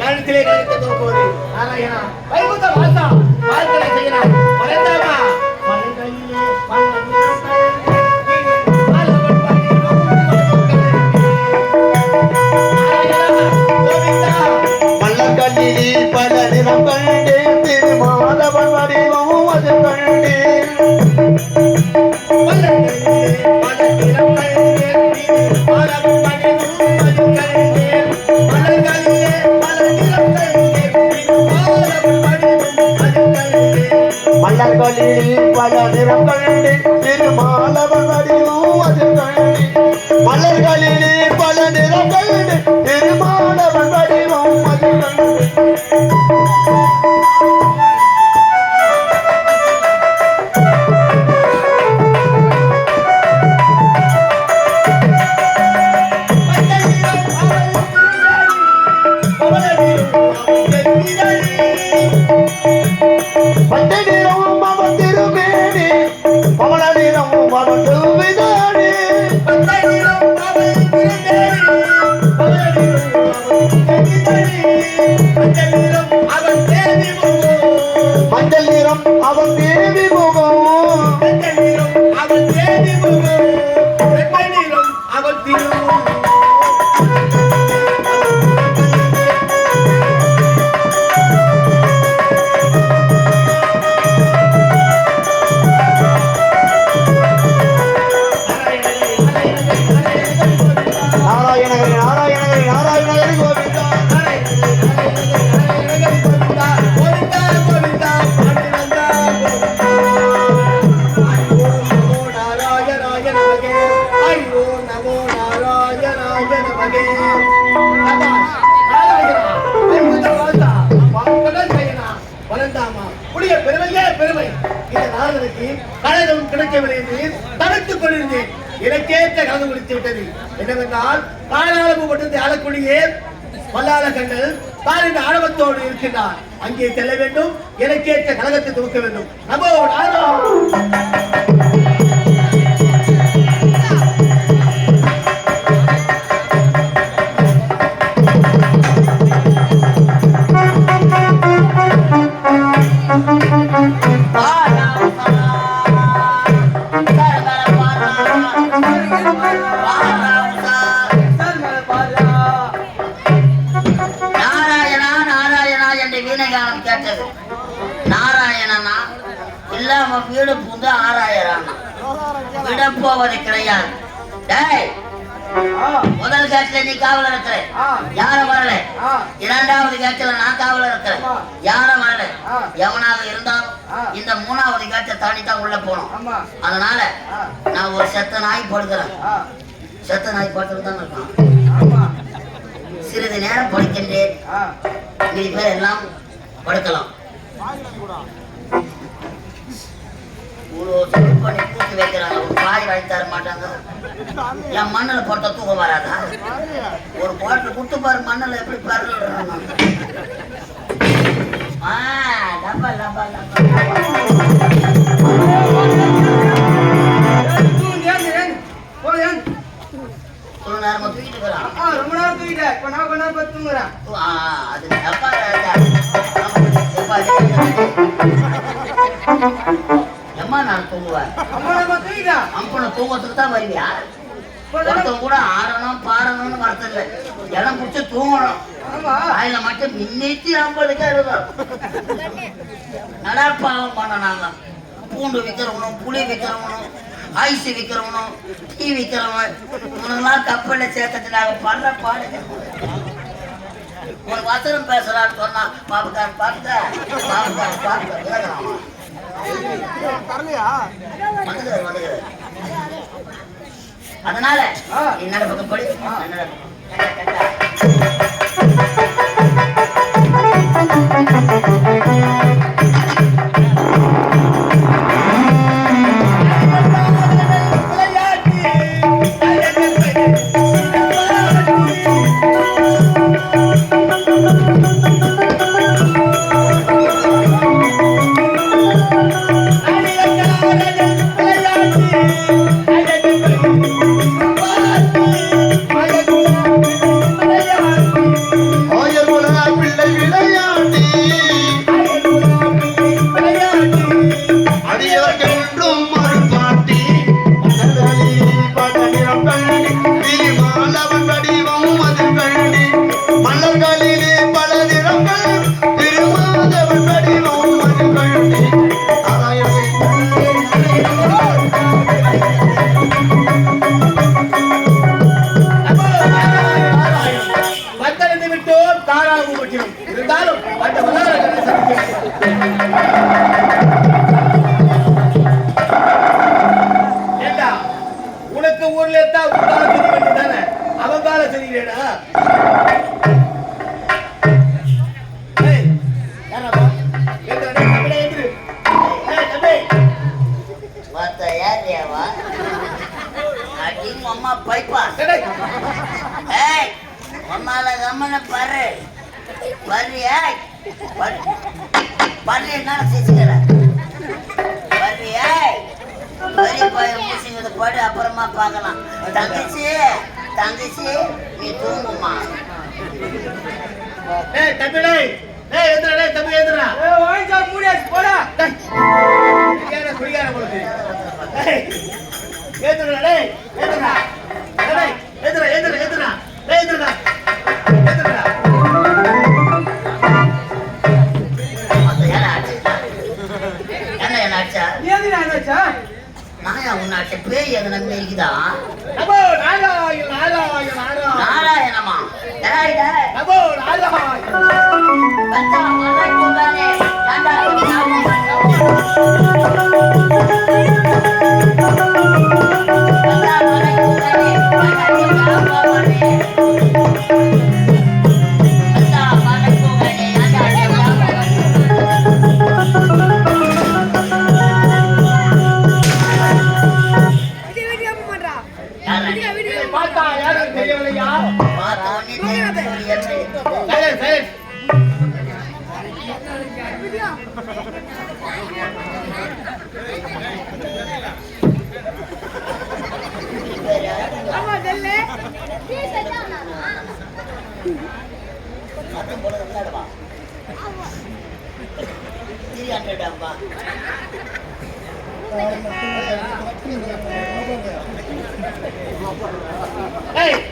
ಯಾರು ತಿಳಿಯೋ ನಾರಾಯಣ. பெருமை நாரதனுக்கு கழகம் கிடைக்கவில்லை என்று தடுத்துக் கொண்டிருந்தேன். எனக்கேற்ற கலந்து முடித்து விட்டது. என்னவென்றால் காலாளவு மட்டும் ஆளக்கூடிய வல்லாள கண்ணல் தான் இந்த ஆணவத்தோடு இருக்கின்றார். அங்கே செல்ல வேண்டும். எனக்கேற்ற கழகத்தை துவக்க வேண்டும். நம்ம என்று கேட்டது. நாராயணனா? இல்லாம வீடு புந்து ஆராயறான் விட போவது கிடையாது. டேய் முதல் கேட்ல நீ காவல இருக்கிற. யாரும் வரல? இரண்டாவது கேட்ல நான் காவல இருக்கிறேன். யார வரல? எவனாக இருந்தாலும் இந்த மூணாவது கேட்டை தாண்டி தான் உள்ள போகணும் அதனால நான் ஒரு செத்த நாய் படுக்கிறேன் செத்த நாய் படுத்துட்டு தான் இருக்கான். சிறிது நேரம் படுக்கின்றேன் மீதி பேர் எல்லாம் படுக்கலாம் இவ்வளோ செலவு பண்ணி வைக்கிறாங்க. ஒரு பாய் வாங்கி தர மாட்டாங்க. என் மண்ணில் போட்ட தூக்கம் வராதா? ஒரு பாட்டில் கொடுத்து பாரு மண்ணில் எப்படி பரலுறாங்க. ஆ டப்பா டப்பா ஒரு நேரமா தூக்கிட்டு இருக்கிறான் ரொம்ப நேரம் தூக்கிட்டேன். கொஞ்ச நேரம் தூங்குறேன் அது டப்பா எம்மா நான் தூங்குவேன். அம்மா அம்பனை தூங்கத்துக்கு தான் வருவியா ஒருத்தன் கூட ஆடணும் பாடணும்னு வரது இல்லை. இடம் பிடிச்சி தூங்கணும். அதுல மட்டும் மின்னிச்சு ஐம்பதுக்கே இருக்கும் நடாப்பாவம் பண்ண நாங்க. பூண்டு விற்கிறவனும் புளி விற்கிறவனும் ஐஸ் விற்கிறவனும் டீ விற்கிறவன் இவனுங்களாம் கப்பல்ல சேர்த்துட்டு நாங்க படுற பாடு ஒரு வசனம் பேசுறான்னு சொன்னா பாப்புக்கார் பார்த்த பாப்புக்கார் பார்த்த விலகிறான் அதனால என்னோட பக்கம் படி. என்னோட விளையாட்டு அடி அம்மா பைப்பா. ஏய் அம்மால கம்மன பாரு. பாரு ஏய். பாரு. என்ன சிசுக்கிற பாரு ஏய். பெரிய பையன் மூசிங்கிறத பாடு அப்புறமா பார்க்கலாம். தங்கச்சி தங்கச்சி நீ தூங்குமா ஏய், தம்பி, டேய். டேய், எந்திரா, டேய், தம்பி, எந்திரா. டேய். குடிகார, குடிகார பொழுது. டேய், ஏத்துடா, டேய், நாயா உன்னை அடிச்ச பேய் எதுனா இருக்குதா நமோ நாராயண, நாராயண, நாராயண. நாராயணமா? பார்த்தா யாரும் தெரியவில்லையா? பார்த்த உடனே தெரியுது எப்படி? சைலன்ஸ்,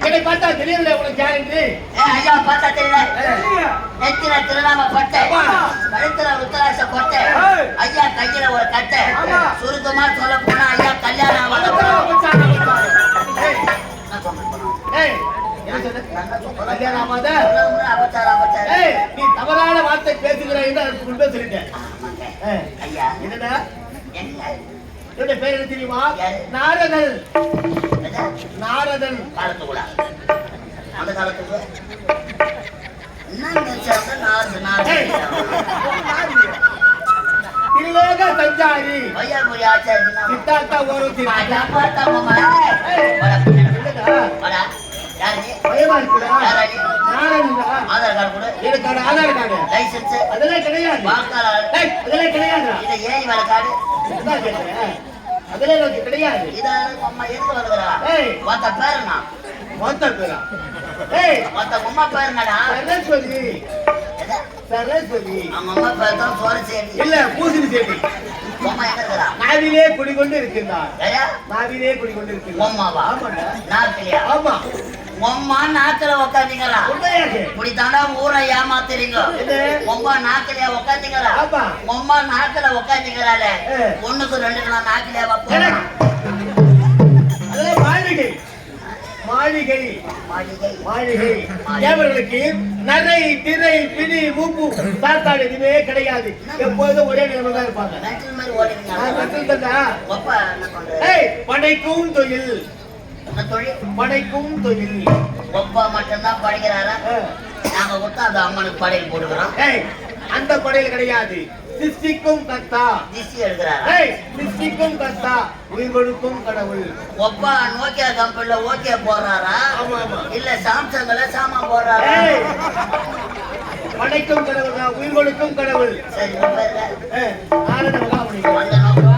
என்னை பார்த்தா தெரியவில்லை உனக்கு? ஏ ஐயா பார்த்தா தெரியல. நெத்தில திருநாம பட்டை. கழுத்துல கொட்டை ஐயா கையில ஒரு கட்டை சுருக்கமா சொல்ல போனா ஐயா கல்யாணம். ஏய், நீ தவறான வார்த்தை பேசுகிறாய் என்று சொல்லிட்டேன். ஐயா. என்னடா? என்னுடைய பேர் என்ன தெரியுமா? நாரதன்? நாரதன் காலத்து கூட அந்த நாலு ஏய். திரிலோக சஞ்சாரி சித்தார்த்தா நீ? பயமா இருக்குடா ஆதார் கார்டு கொடு. எனக்கு ஆதார் கார்டு லைசென்ஸ் அதெல்லாம் கிடையாது அதெல்லாம் கிடையாதுடா இதை ஏறி வர கார்டு அதெல்லாம் எனக்கு கிடையாது. இதால அம்மா எதுக்கு வந்துக்கிறா ஏய். மொத்த பேருண்ணா. மொத்த பேரா? ஏய். மொத்த உம்மா பேர் என்னடா சரஸ்வதி? சரஸ்வதி. அவங்க அம்மா பேர் தான் இல்ல பூசணி செடி உம்மா எங்க இருக்கிறா? நாவிலே குடிகொண்டு இருக்கின்றார். ஏயா? நாவிலே குடிகொண்டு இருக்கின்றார். உம்மாவா ஆமாடா நாக்கிலியா ஆமா. உம்மா நாக்கில உக்காந்தீங்களா? உண்மையாக இப்படி தாண்டா ஊரை ஏமாத்துறீங்க? உம்மா நாக்கிலியா உக்காந்தீங்களா. உம்மா நாக்கில உக்காந்தீங்களால. ஒண்ணுக்கு ரெண்டு கிலோ. அதெல்லாம் மாளிகை. மாளிகை. மாளிகை. தேவர்களுக்கு நரை திரை பிடி மூப்பு சாத்தாடு எதுவுமே கிடையாது. எப்போதும் ஒரே நிலைமை தான் இருப்பாங்க. படைக்கும் தொழில். படைக்கும் தொழில். ஒப்பா மட்டும்தான் படிக்கிறாரா. நாங்க கொடுத்தா அந்த அம்மனுக்கு படையல் போட்டுக்கிறோம். ஏய் அந்த படையில் கிடையாது. சிருஷ்டிக்கும் கர்த்தா. திசி எழுதுறாரா ஏய் சிருஷ்டிக்கும் கர்த்தா. உயிர் கொடுக்கும் கடவுள். ஒப்பா நோக்கியா கம்பெனில ஓகே போடுறாரா? இல்ல சாம்சங்ல சாமான் போடுறாரா? படைக்கும் கடவுள் தான் உயிர் கொடுக்கும் கடவுள். சரி ஆனந்த மகாமணி வந்த நோக்கம்.